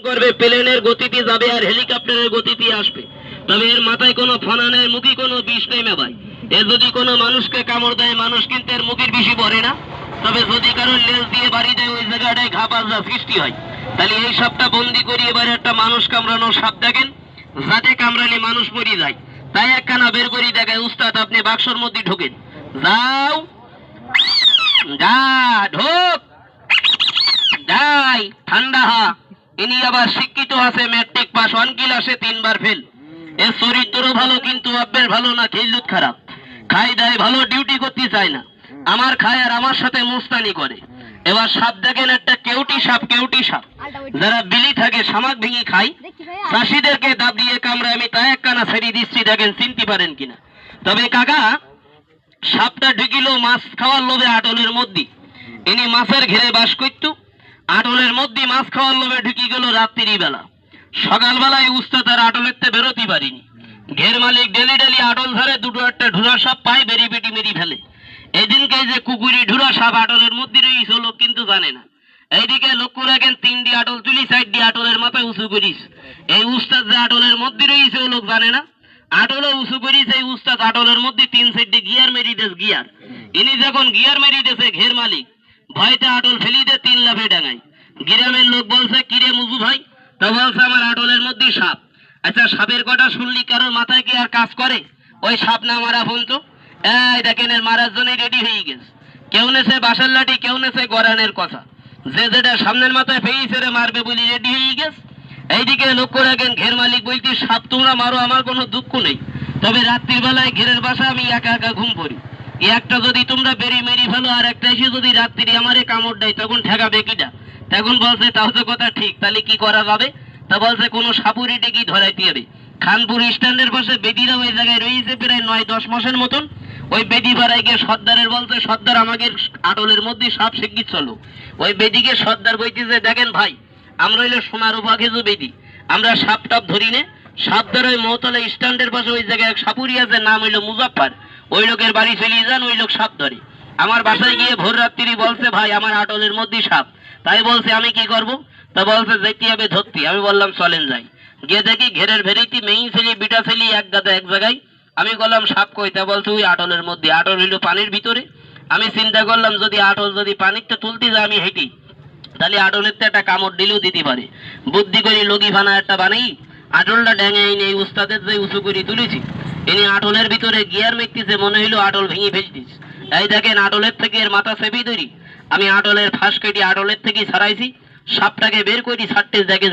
করবে, প্লেনের গতিতে যাবে আর হেলিকপ্টারের গতিতে আসবে। তবে এর মাথায় কোনো ফনা নেই, মুখে কোনো বিষ নেই মেবাই এ যদি কোনো মানুষকে কামড় দেয়, মানুষ কিন্তু এর মুখের বিষই পড়ে না। তবে যদি কারও লেজ দিয়ে বাড়ি দেয় ওই জায়গাটায় ঘা পাজা সৃষ্টি হয়। তাহলে এই সাপটা বন্দি করি এবারে একটা মানুষ কামড়ানো সাপ দেখেন। যাতে কামড়ালে মানুষ মরি যায়। তাই একখানা বের করি দেখায়, উস্তাদ, আপনি বাক্সর মধ্যে ঢোকেন। যাও। যা, ঢোক। যাই, ঠান্ডা হা। ইনি আবার শিক্ষিত আছে ম্যাট্রিক পাস ওয়ান ক্লাসে তিনবার ফেল এর চরিত্রও ভালো কিন্তু অভ্যেস ভালো না খেলুত খারাপ। খাই দেয় ভালো ডিউটি করতে চায় না। আমার খায় আর আমার সাথে মুস্তানি করে। এবার সাপ দেখেন একটা কেউটি সাপ কেউটি সাপ। যারা বিলি থাকে শামাক ভেঙে খায়। চাষিদেরকে দাব দিয়ে কামড়ে আমি তা এক কানা ছেড়ে দিচ্ছি দেখেন চিনতে পারেন কিনা। তবে কাকা সাপটা ঢুকিল মাছ খাওয়ার লোভে আটলের মধ্যে। ইনি মাছের ঘেরে বাস করত। আটলের মধ্যে মাছ খাওয়ার লোভে ঢুকি গেল রাত্রি বেলা। সকালবেলায় উস্তাদ আর আটলের তে বেরোতে পারিনি। ঘের মালিক ডেলি ডেলি আটল ধরে দুটো একটা ঢুরা সাপ পায় বেরি বেটি মেরি ফেলে। এদিনকে যে কুকুরি, ঢুরা সাপ আটলের মধ্যে রয়েছে লোক কিন্তু জানে না। এইদিকে লক্ষ্য রাখেন, তিনটি আটল তুলি সাইড দিয়ে আটলের মাথায় উঁচু করিস। এই উস্তাদ যে আটলের মধ্যে রয়েছে ও লোক জানে না। আটলও উঁচু করিস, এই উস্তাদ আটলের মধ্যে তিন সাইডে গিয়ার মেরি দেশ গিয়ার। ইনি যখন গিয়ার মেরি দেশে ঘের মালিক ভয়তে আটল ফেলি দে তিন লাফে ডাঙাই গ্রামের লোক বলছে, কিরে মুজু ভাই? তা বলছে, আমার আটলের মধ্যে সাপ। আচ্ছা সাপের কথা শুনলি কারোর মাথায় কি আর কাজ করে? ওই সাপ না মারা ফোন তো এই দেখেন, এর মারার জন্য রেডি হয়ে গেছে। কেউ নেছে বাসার লাঠি, কেউ নেছে গরানের কথা। যে যেটা সামনের মাথায় ফেইছে রে, মারবে বলি রেডি হয়ে গেছে। এইদিকে লক্ষ্য রাখেন, ঘের মালিক বলছি সাপ তোমরা মারো, আমার কোনো দুঃখ নেই। তবে রাত্রির বেলায় ঘেরের বাসা আমি একা একা ঘুম পড়ি। একটা যদি তোমরা বেরি মেরি ফেলো, আর একটা এসে যদি রাত্রি আমারে কামড় দেয়, তখন ঠেকাবে কিটা তখন বলছে, তাও তো কথা ঠিক, তাহলে কি করা যাবে? তা বলছে, কোনো সাপুরি ডেকে ধরাইতে হবে। খানপুর স্ট্যান্ডের পাশে বেদিরা ওই জায়গায় রয়েছে প্রায় নয়, দশ মাসের মতন। ওই বেদি পাড়ায় গিয়ে সর্দারের বলতে সর্দার আমাকে আটলের মধ্যে সাপ শিগগির চলো। ওই বেদিকে সর্দার বইতেছে দেখেন ভাই, আমরা হইলে সোনার উপাখেজু বেদি। আমরা সাপ টাপ ধরি নে। সাপ ধরে ওই মহতলা স্ট্যান্ডের পাশে ওই জায়গায় এক সাপুরি আছে, নাম হইল মুজাফার ওই লোকের বাড়ি ফেলিয়ে যান, ওই লোক সাপ ধরে। আমার বাসায় গিয়ে ভোর রাত্রি বলছে, ভাই, আমার আটলের মধ্যে সাপ। তাই বলছে, আমি কি করব? তা বলছে, যেতে হবে ধরতে। আমি বললাম, চলেন যাই। গিয়ে দেখি ঘেরের ভেরিটি মেইন ছেলে বিটা ছেলে এক গাদা এক জায়গায়। আমি বললাম, সাপ কই? তা বলছে, ওই আটলের মধ্যে। আটল হইল পানির ভিতরে। আমি চিন্তা করলাম, যদি আটল যদি পানিতে তুলতে যায়, আমি হেঁটি। তাহলে আটলের তো একটা কামড় দিলেও দিতে পারে। বুদ্ধি করে, লগি ফানা একটা বানাই। আটলটা ড্যাঙে এনে এই উস্তাদের যে উঁচু করে তুলেছি। ইনি আটলের ভিতরে গিয়ার মেকতেছে মনে হইল আটল ভেঙে ফেলতিস। এই দেখেন, আটলের থেকে এর মাথা সেবি ধরি আমি আটলের ফাঁস কেটে আটলের থেকে ছাড়াইছি, সাপটাকে বের করি ছাড়তে দেখেন